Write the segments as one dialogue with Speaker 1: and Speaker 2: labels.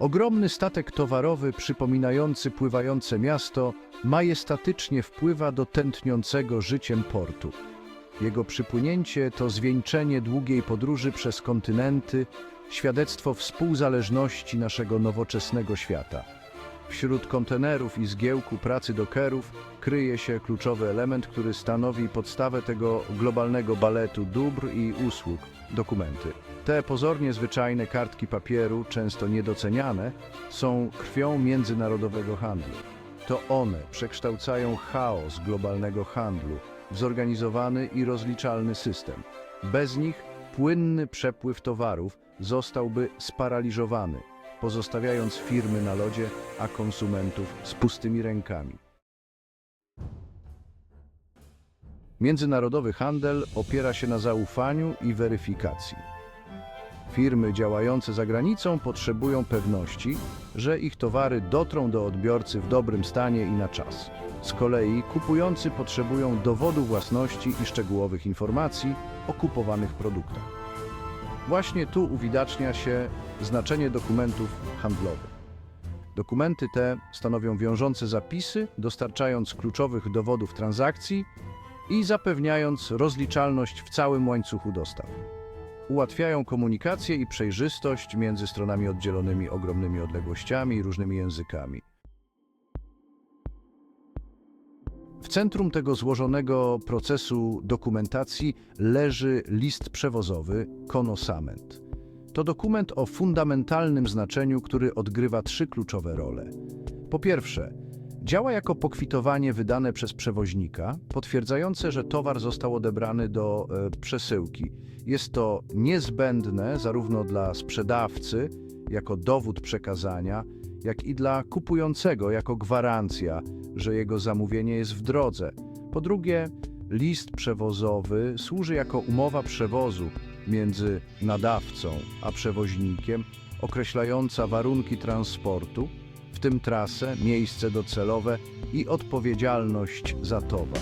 Speaker 1: Ogromny statek towarowy przypominający pływające miasto majestatycznie wpływa do tętniącego życiem portu. Jego przypłynięcie to zwieńczenie długiej podróży przez kontynenty, świadectwo współzależności naszego nowoczesnego świata. Wśród kontenerów i zgiełku pracy dokerów kryje się kluczowy element, który stanowi podstawę tego globalnego baletu dóbr i usług dokumenty. Te pozornie zwyczajne kartki papieru, często niedoceniane, są krwią międzynarodowego handlu. To one przekształcają chaos globalnego handlu w zorganizowany i rozliczalny system. Bez nich płynny przepływ towarów zostałby sparaliżowany, pozostawiając firmy na lodzie, a konsumentów z pustymi rękami. Międzynarodowy handel opiera się na zaufaniu i weryfikacji. Firmy działające za granicą potrzebują pewności, że ich towary dotrą do odbiorcy w dobrym stanie i na czas. Z kolei kupujący potrzebują dowodu własności i szczegółowych informacji o kupowanych produktach. Właśnie tu uwidacznia się znaczenie dokumentów handlowych. Dokumenty te stanowią wiążące zapisy, dostarczając kluczowych dowodów transakcji i zapewniając rozliczalność w całym łańcuchu dostaw. Ułatwiają komunikację i przejrzystość między stronami oddzielonymi ogromnymi odległościami i różnymi językami. W centrum tego złożonego procesu dokumentacji leży list przewozowy konosament. To dokument o fundamentalnym znaczeniu, który odgrywa trzy kluczowe role. Po pierwsze, działa jako pokwitowanie wydane przez przewoźnika, potwierdzające, że towar został odebrany do e, przesyłki. Jest to niezbędne zarówno dla sprzedawcy, jako dowód przekazania, jak i dla kupującego, jako gwarancja, że jego zamówienie jest w drodze. Po drugie, list przewozowy służy jako umowa przewozu między nadawcą a przewoźnikiem, określająca warunki transportu, w tym trasę, miejsce docelowe i odpowiedzialność za towar.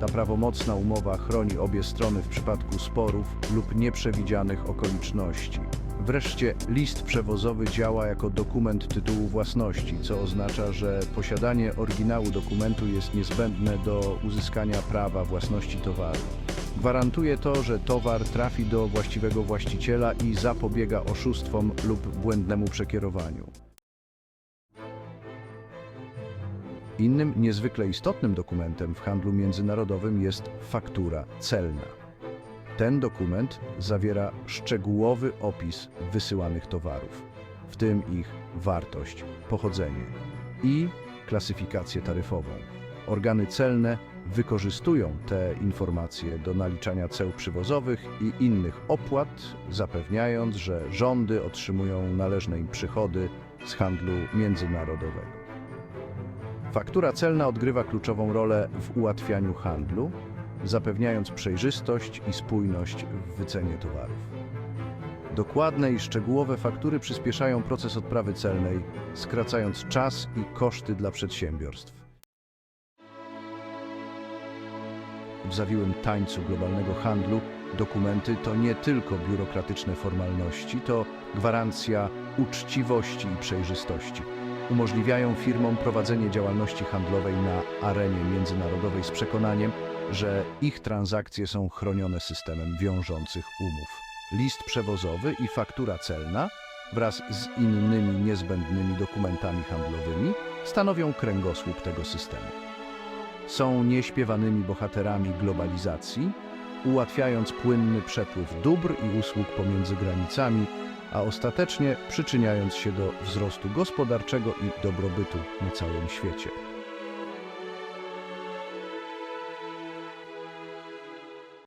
Speaker 1: Ta prawomocna umowa chroni obie strony w przypadku sporów lub nieprzewidzianych okoliczności. Wreszcie list przewozowy działa jako dokument tytułu własności, co oznacza, że posiadanie oryginału dokumentu jest niezbędne do uzyskania prawa własności towaru. Gwarantuje to, że towar trafi do właściwego właściciela i zapobiega oszustwom lub błędnemu przekierowaniu. Innym niezwykle istotnym dokumentem w handlu międzynarodowym jest faktura celna. Ten dokument zawiera szczegółowy opis wysyłanych towarów, w tym ich wartość, pochodzenie i klasyfikację taryfową. Organy celne wykorzystują te informacje do naliczania ceł przywozowych i innych opłat, zapewniając, że rządy otrzymują należne im przychody z handlu międzynarodowego. Faktura celna odgrywa kluczową rolę w ułatwianiu handlu, zapewniając przejrzystość i spójność w wycenie towarów. Dokładne i szczegółowe faktury przyspieszają proces odprawy celnej, skracając czas i koszty dla przedsiębiorstw. W zawiłym tańcu globalnego handlu dokumenty to nie tylko biurokratyczne formalności, to gwarancja uczciwości i przejrzystości. Umożliwiają firmom prowadzenie działalności handlowej na arenie międzynarodowej z przekonaniem, że ich transakcje są chronione systemem wiążących umów. List przewozowy i faktura celna wraz z innymi niezbędnymi dokumentami handlowymi stanowią kręgosłup tego systemu. Są nieśpiewanymi bohaterami globalizacji, ułatwiając płynny przepływ dóbr i usług pomiędzy granicami, a ostatecznie przyczyniając się do wzrostu gospodarczego i dobrobytu na całym świecie.